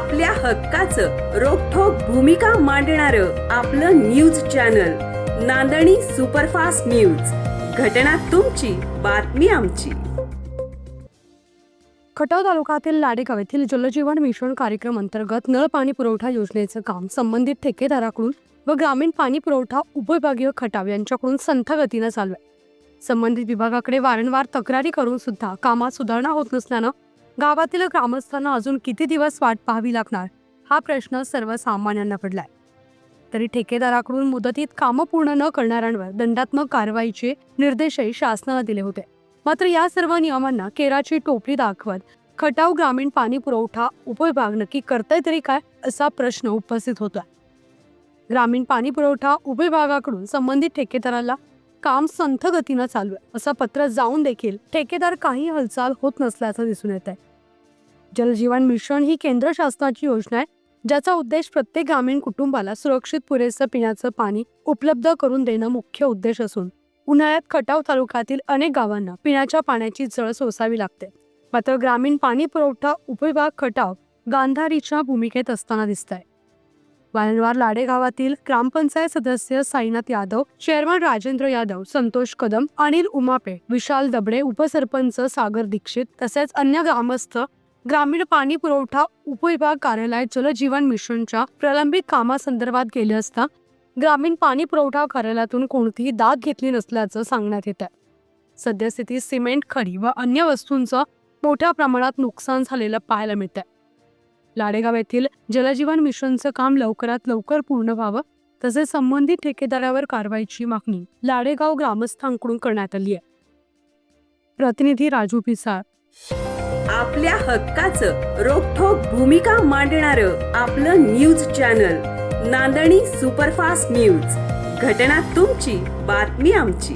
आपल्या हक्काचं रोखोक भूमिका मांडणार आपलं news channel Nandani superfast news. घटना तुमची बातमी आमची. खटाव तालुक्यातील लाडेगाव येथील जलजीवन मिशन कार्यक्रम अंतर्गत नळ पाणी पुरवठा योजनेचं काम संबंधित ठेकेदाराकडून व ग्रामीण पाणी पुरवठा उपविभागीय खटाव यांच्याकडून संथ गतीनं चालू आहे. संबंधित विभागाकडे वारंवार तक्रारी करून सुद्धा कामात सुधारणा होत नसल्यानं गावातील ग्रामस्थांना अजून किती दिवस वाट पाहावी लागणार? हा प्रश्न सर्वसामान्यांना पडलाय. तरी ठेकेदाराकडून मुदतीत कामं पूर्ण न करणाऱ्यांवर दंडात्मक कारवाईचे निर्देशही शासनाला दिले होते. मात्र या सर्व नियमांना केराची टोपली दाखवत खटाव ग्रामीण पाणी पुरवठा उपविभाग नक्की करताय तरी काय असा प्रश्न उपस्थित होता ग्रामीण पाणी पुरवठा उपविभागाकडून संबंधित ठेकेदाराला काम संथ गतीनं चालू आहे. असं पत्र जाऊन देखील ठेकेदार काही हालचाल होत नसल्याचं दिसून येत आहे जलजीवन मिशन ही केंद्र शासनाची योजना आहे ज्याचा उद्देश प्रत्येक ग्रामीण कुटुंबाला सुरक्षित पुरेसं पिण्याचं पाणी उपलब्ध करून देणं मुख्य उद्देश असून उन्हाळ्यात खटाव तालुक्यातील अनेक गावांना पिण्याच्या पाण्याची जळ सोसावी लागते. मात्र ग्रामीण पाणी पुरवठा उपविभाग खटाव गांधारीच्या भूमिकेत असताना दिसत आहे वारंवार लाडे गावातील ग्रामपंचायत सदस्य साईनाथ यादव चेअरमन राजेंद्र यादव संतोष कदम अनिल उमापे विशाल दबडे उपसरपंच सागर दीक्षित तसेच अन्य ग्रामस्थ ग्रामीण पाणी पुरवठा उपविभाग कार्यालय जलजीवन मिशनच्या प्रलंबित कामासंदर्भात गेले असता ग्रामीण पाणी पुरवठा कार्यालयातून कोणतीही दाद घेतली नसल्याचं सांगण्यात येत आहे सद्यस्थितीत सिमेंट खडी व अन्य वस्तूंचं मोठ्या प्रमाणात नुकसान झालेलं पाहायला मिळत आहे लाडेगाव येथील जलजीवन मिशनचं काम लवकरात लवकर पूर्ण व्हावं तसेच संबंधित ठेकेदारावर कारवाईची मागणी लाडेगाव ग्रामस्थांकडून करण्यात आली आहे. प्रतिनिधी राजू पिसाळ. आपल्या हक्काचं रोखोक भूमिका मांडणार आपलं news channel Nandani superfast news. घटना तुमची बातमी आमची.